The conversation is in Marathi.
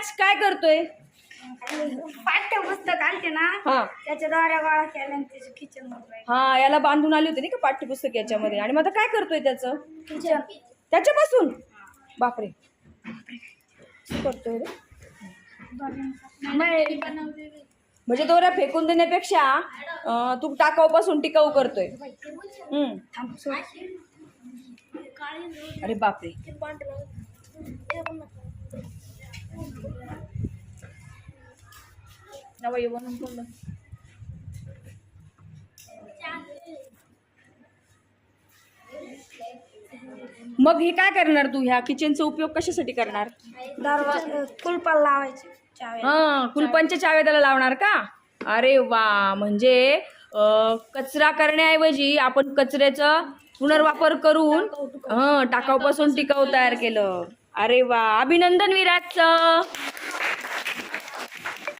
विराज काय करतोय? पाठ्यपुस्तक आणते ना हा. त्याच्या द्वारे गोळा केल्या आणि त्याचं किचनमध्ये हा याला बांधून आली होती नाही का पाठ्यपुस्तक याच्यामध्ये. आणि मग आता काय करतोय त्याचं? किचन त्याच्यापासून? बापरे. काय करतोय रे. म्हणजे दोऱ्या फेकून देण्यापेक्षा अं, तू टाकाऊपासून टिकाऊ करतोय. हम्म. अरे बापरे. नवं. मग हे काय करणार तू? ह्या किचनचा उपयोग कशासाठी करणार? दरवाजा कुलपाला लावायचे चावे. हा कुलपांच्या चाव्या त्याला लावणार का? अरे वा म्हणजे अं, कचरा करण्याऐवजी आपण कचऱ्याचा पुनर्वापर करून हं टाकाऊपासून टिकाऊ तयार केलं. अरे वा अभिनंदन विराजचं.